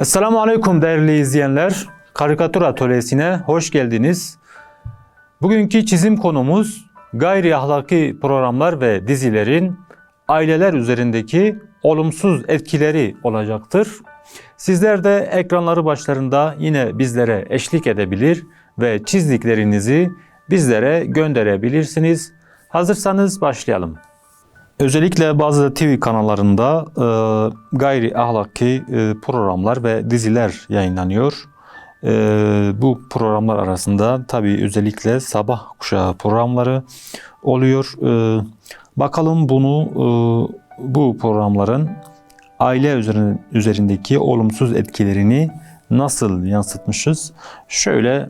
Esselamu Aleyküm değerli izleyenler. Karikatür Atölyesi'ne hoş geldiniz. Bugünkü çizim konumuz gayri ahlaki programlar ve dizilerin aileler üzerindeki olumsuz etkileri olacaktır. Sizler de ekranları başlarında yine bizlere eşlik edebilir ve çizdiklerinizi bizlere gönderebilirsiniz. Hazırsanız başlayalım. Özellikle bazı TV kanallarında e, gayri ahlaki e, programlar ve diziler yayınlanıyor. E, bu programlar arasında tabii özellikle sabah kuşağı programları oluyor. E, bakalım bunu e, bu programların aile üzerine, üzerindeki olumsuz etkilerini nasıl yansıtmışız? Şöyle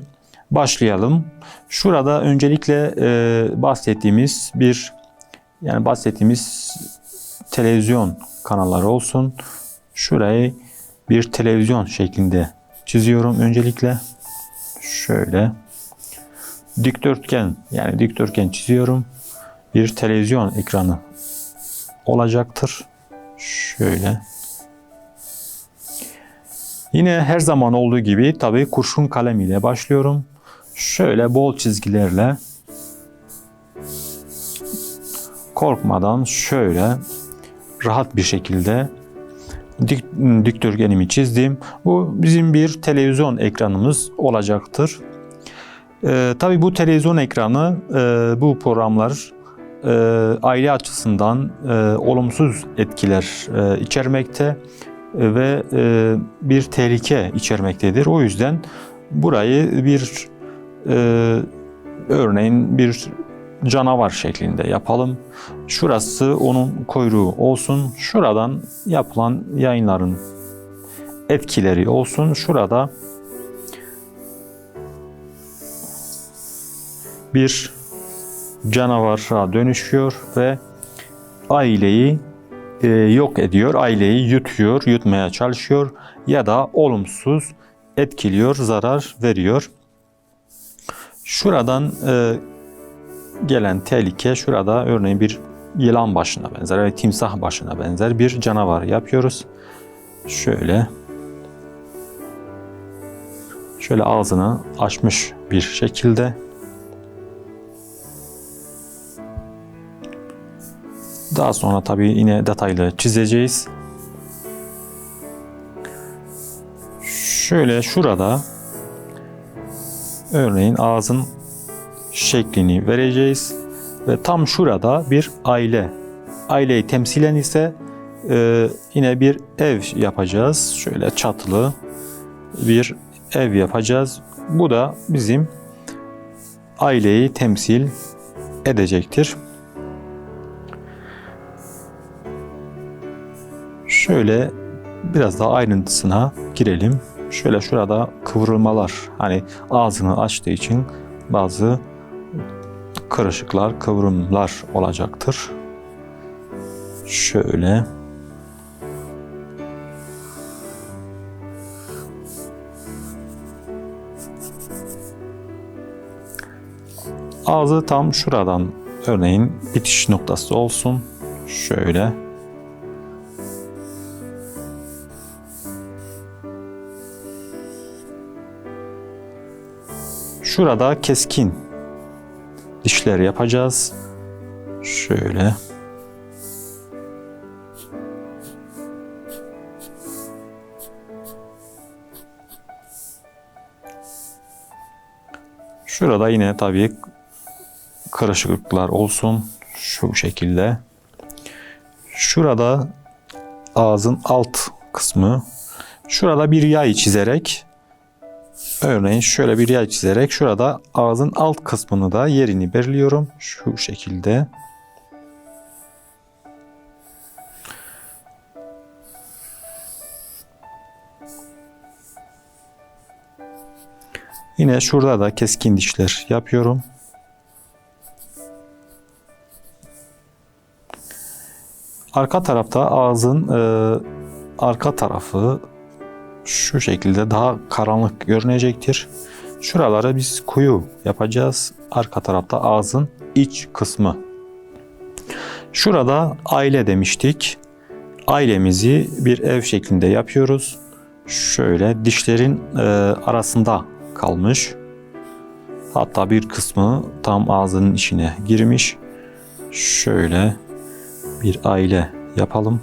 başlayalım. Şurada öncelikle e, bahsettiğimiz bir yani bahsettiğimiz televizyon kanalları olsun. Şurayı bir televizyon şeklinde çiziyorum öncelikle. Şöyle dikdörtgen yani dikdörtgen çiziyorum. Bir televizyon ekranı olacaktır. Şöyle. Yine her zaman olduğu gibi tabii kurşun kalem ile başlıyorum. Şöyle bol çizgilerle korkmadan şöyle rahat bir şekilde dik, dikdörtgenimi çizdim. Bu bizim bir televizyon ekranımız olacaktır. Ee, tabii bu televizyon ekranı e, bu programlar e, aile açısından e, olumsuz etkiler e, içermekte ve e, bir tehlike içermektedir. O yüzden burayı bir e, örneğin bir canavar şeklinde yapalım. Şurası onun kuyruğu olsun. Şuradan yapılan yayınların etkileri olsun. Şurada bir canavara dönüşüyor ve aileyi e, yok ediyor. Aileyi yutuyor, yutmaya çalışıyor ya da olumsuz etkiliyor, zarar veriyor. Şuradan e, gelen tehlike şurada örneğin bir yılan başına benzer ve timsah başına benzer bir canavar yapıyoruz. Şöyle şöyle ağzını açmış bir şekilde daha sonra tabii yine detaylı çizeceğiz. Şöyle şurada örneğin ağzın şeklini vereceğiz. Ve tam şurada bir aile. Aileyi temsilen ise e, yine bir ev yapacağız. Şöyle çatılı bir ev yapacağız. Bu da bizim aileyi temsil edecektir. Şöyle biraz daha ayrıntısına girelim. Şöyle şurada kıvrılmalar hani ağzını açtığı için bazı karışıklar, kıvrımlar olacaktır. Şöyle. Ağzı tam şuradan örneğin bitiş noktası olsun. Şöyle. Şurada keskin dişler yapacağız. Şöyle. Şurada yine tabii karışıklıklar olsun. Şu şekilde. Şurada ağzın alt kısmı. Şurada bir yay çizerek Örneğin şöyle bir yay çizerek şurada ağzın alt kısmını da yerini belirliyorum. Şu şekilde. Yine şurada da keskin dişler yapıyorum. Arka tarafta ağzın e, arka tarafı şu şekilde daha karanlık görünecektir. Şuralara biz kuyu yapacağız. Arka tarafta ağzın iç kısmı. Şurada aile demiştik. Ailemizi bir ev şeklinde yapıyoruz. şöyle dişlerin e, arasında kalmış. Hatta bir kısmı tam ağzının içine girmiş. Şöyle bir aile yapalım.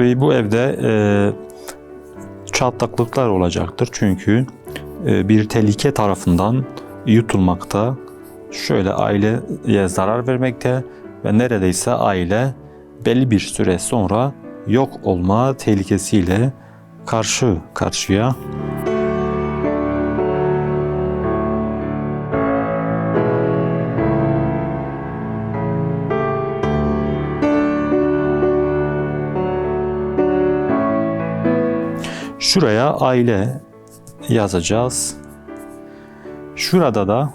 Tabii bu evde e, çatlaklıklar olacaktır. Çünkü e, bir tehlike tarafından yutulmakta. Şöyle aileye zarar vermekte ve neredeyse aile belli bir süre sonra yok olma tehlikesiyle karşı karşıya. Şuraya aile yazacağız. Şurada da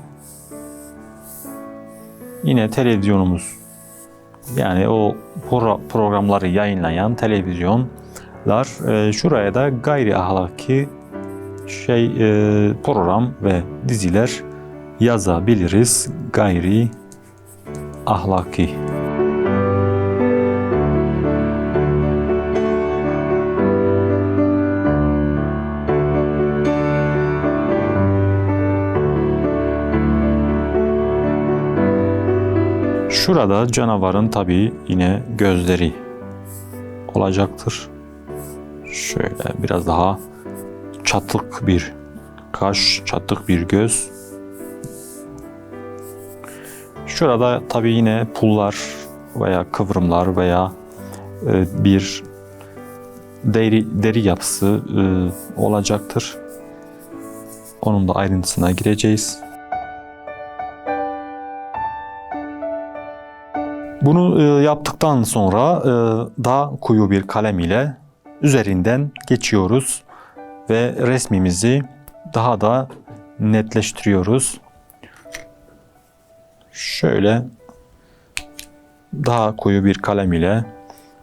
yine televizyonumuz yani o pro- programları yayınlayan televizyonlar e, şuraya da gayri ahlaki şey e, program ve diziler yazabiliriz. Gayri ahlaki. Şurada canavarın tabii yine gözleri olacaktır. Şöyle biraz daha çatlık bir kaş, çatlık bir göz. Şurada tabii yine pullar veya kıvrımlar veya e, bir deri, deri yapısı e, olacaktır. Onun da ayrıntısına gireceğiz. Bunu e, yaptıktan sonra e, daha koyu bir kalem ile üzerinden geçiyoruz ve resmimizi daha da netleştiriyoruz. Şöyle daha koyu bir kalem ile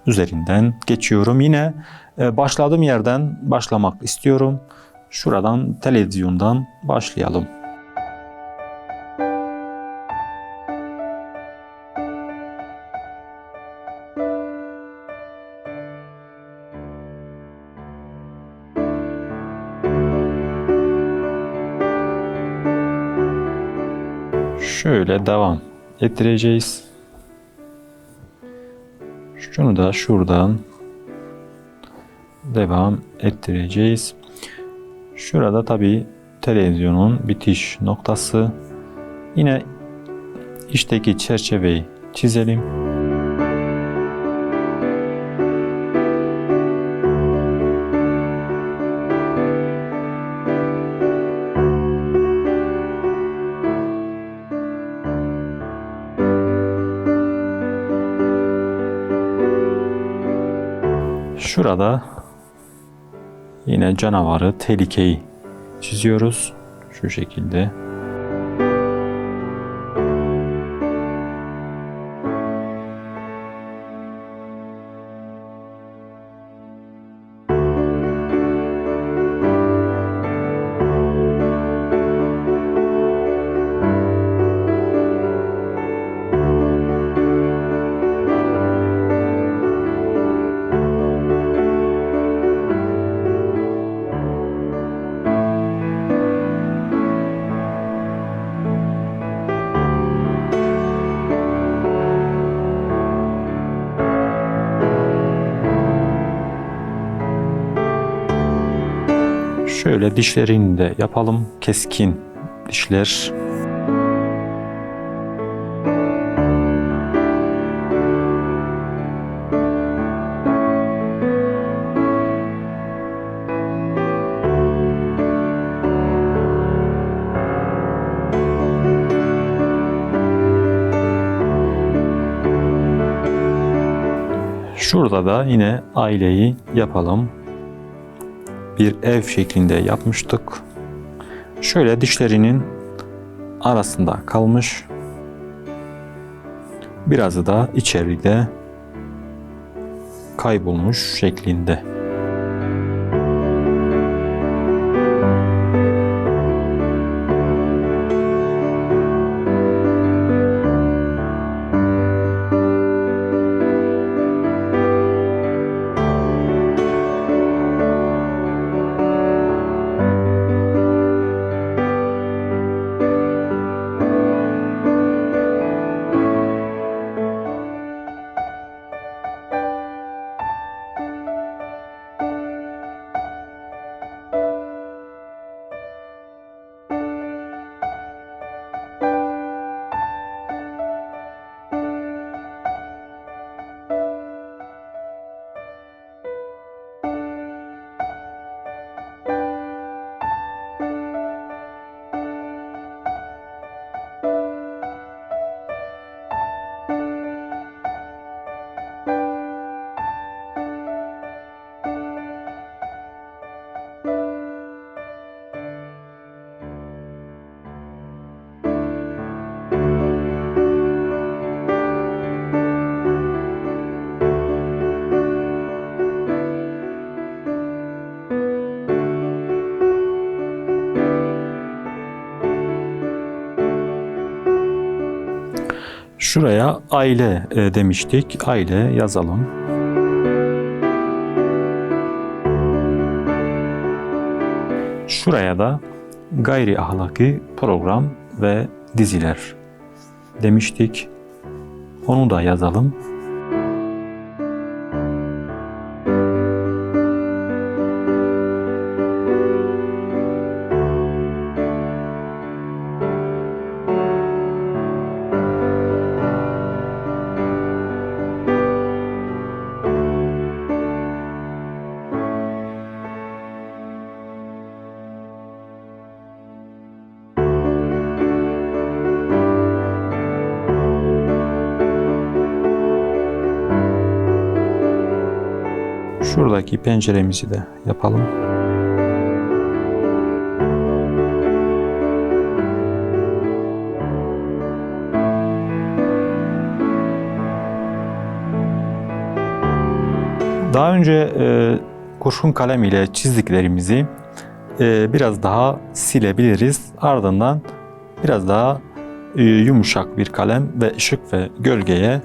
üzerinden geçiyorum. Yine e, başladığım yerden başlamak istiyorum. Şuradan televizyondan başlayalım. Devam ettireceğiz. Şunu da şuradan devam ettireceğiz. Şurada tabi televizyonun bitiş noktası. Yine içteki çerçeveyi çizelim. Şurada yine canavarı, tehlikeyi çiziyoruz. Şu şekilde. Şöyle dişlerini de yapalım. Keskin dişler. Şurada da yine aileyi yapalım. Bir ev şeklinde yapmıştık. Şöyle dişlerinin arasında kalmış. Birazı da içeride kaybolmuş şeklinde. Şuraya aile e, demiştik. Aile yazalım. Şuraya da gayri ahlaki program ve diziler demiştik. Onu da yazalım. Şuradaki penceremizi de yapalım. Daha önce e, kurşun kalem ile çizdiklerimizi e, biraz daha silebiliriz. Ardından biraz daha e, yumuşak bir kalem ve ışık ve gölgeye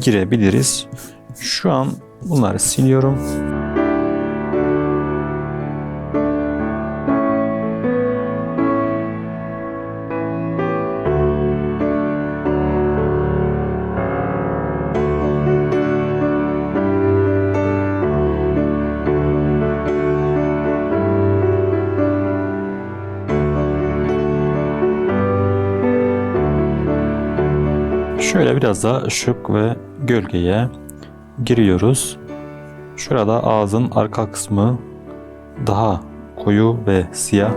girebiliriz. Şu an bunları siliyorum. Şöyle biraz daha ışık ve gölgeye giriyoruz. Şurada ağzın arka kısmı daha koyu ve siyah.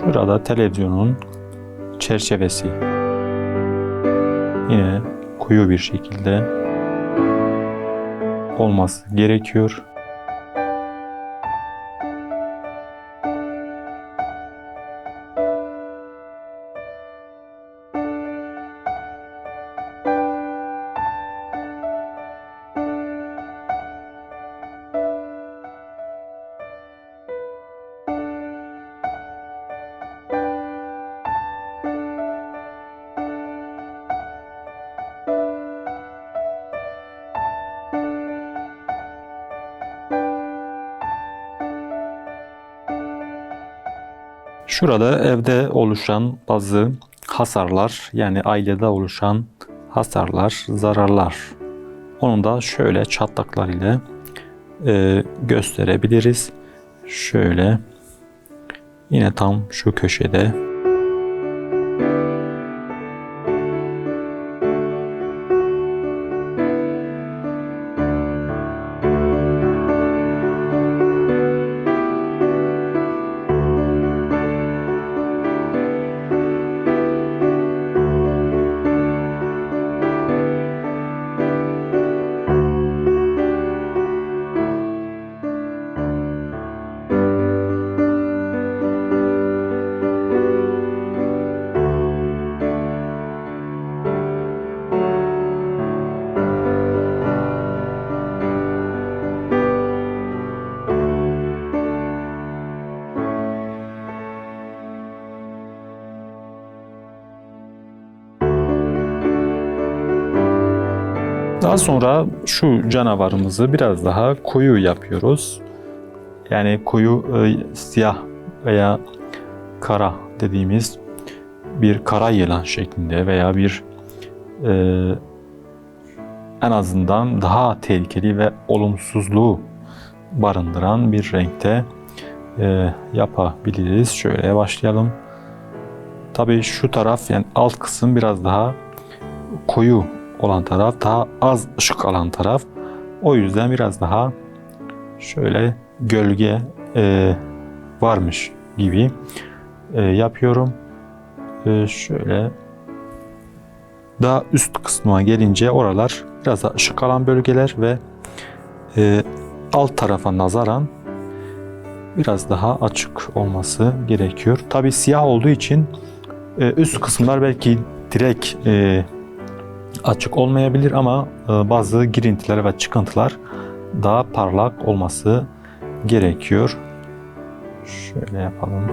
Şurada televizyonun çerçevesi. Yine koyu bir şekilde olması gerekiyor. Şurada evde oluşan bazı hasarlar yani ailede oluşan hasarlar, zararlar. Onu da şöyle çatlaklar ile e, gösterebiliriz. Şöyle yine tam şu köşede Sonra şu canavarımızı biraz daha koyu yapıyoruz. Yani koyu e, siyah veya kara dediğimiz bir kara yılan şeklinde veya bir e, en azından daha tehlikeli ve olumsuzluğu barındıran bir renkte e, yapabiliriz. Şöyle başlayalım. Tabii şu taraf yani alt kısım biraz daha koyu olan taraf, daha az ışık alan taraf. O yüzden biraz daha şöyle gölge e, varmış gibi e, yapıyorum. E, şöyle daha üst kısmına gelince oralar biraz daha ışık alan bölgeler ve e, alt tarafa nazaran biraz daha açık olması gerekiyor. Tabi siyah olduğu için e, üst kısımlar belki direkt e, açık olmayabilir ama e, bazı girintiler ve çıkıntılar daha parlak olması gerekiyor. Şöyle yapalım.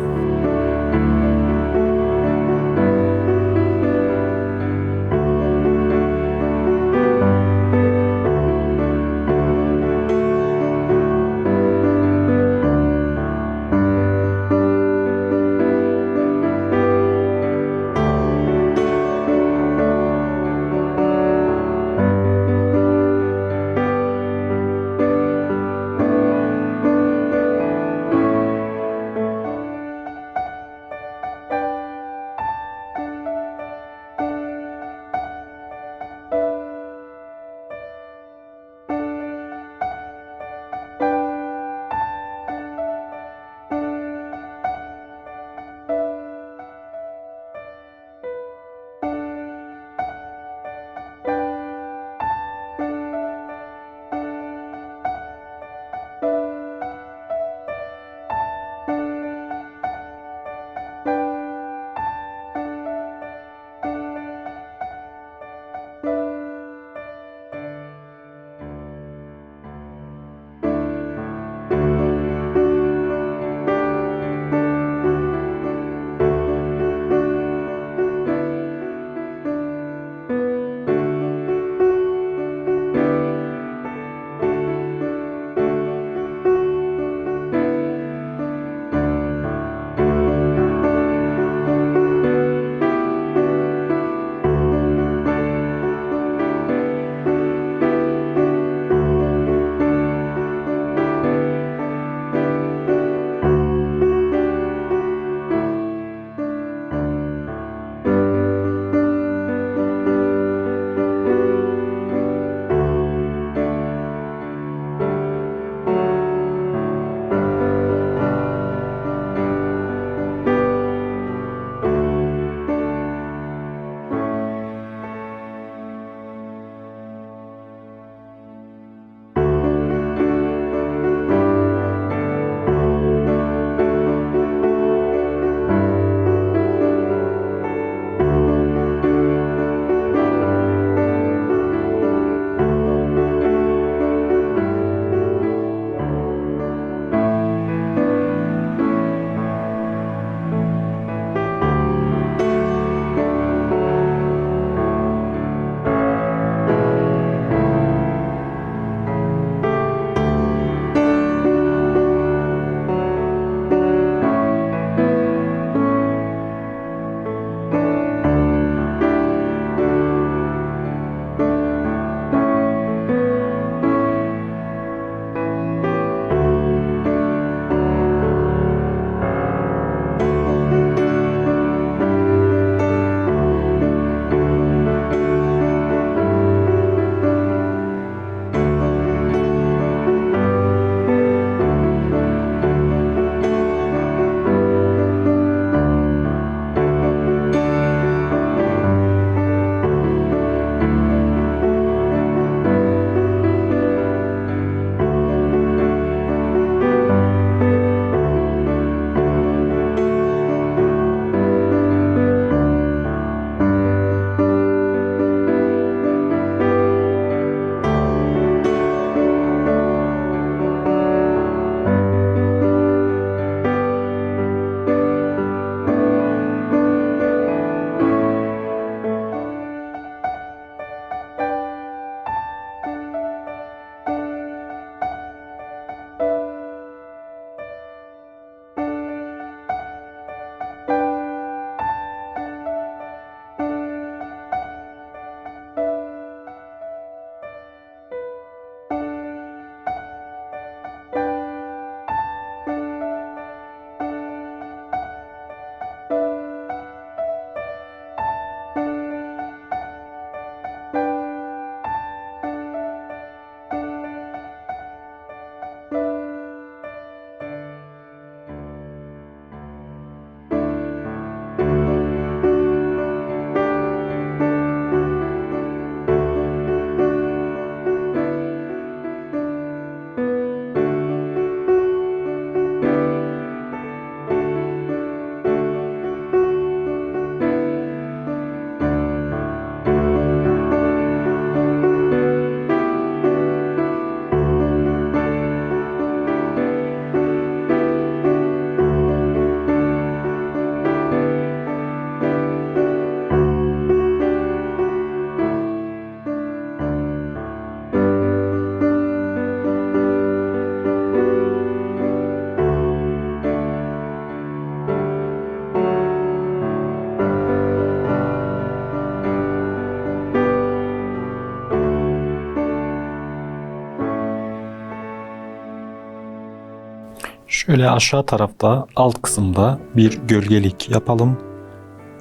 Şöyle aşağı tarafta alt kısımda bir gölgelik yapalım.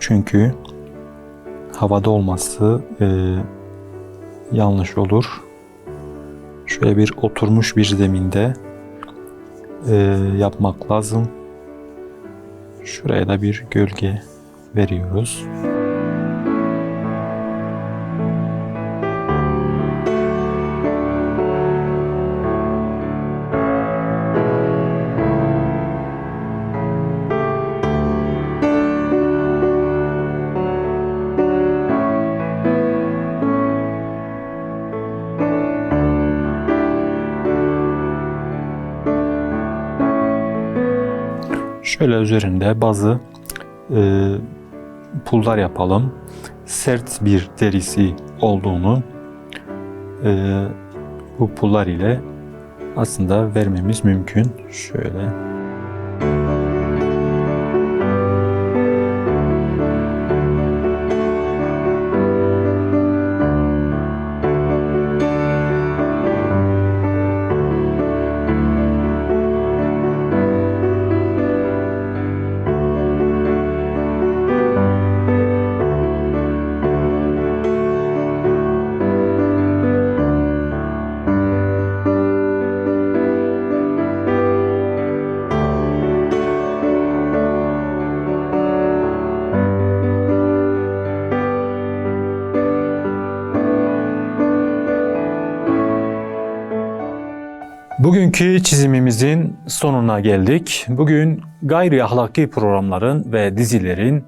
Çünkü havada olması e, yanlış olur. Şöyle bir oturmuş bir zeminde e, yapmak lazım. Şuraya da bir gölge veriyoruz. Şöyle üzerinde bazı e, pullar yapalım. Sert bir derisi olduğunu e, bu pullar ile aslında vermemiz mümkün. Şöyle. Bugünkü çizimimizin sonuna geldik. Bugün gayri ahlaki programların ve dizilerin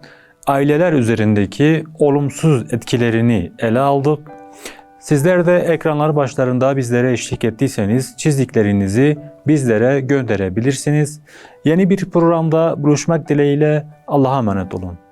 aileler üzerindeki olumsuz etkilerini ele aldık. Sizler de ekranlar başlarında bizlere eşlik ettiyseniz çizdiklerinizi bizlere gönderebilirsiniz. Yeni bir programda buluşmak dileğiyle Allah'a emanet olun.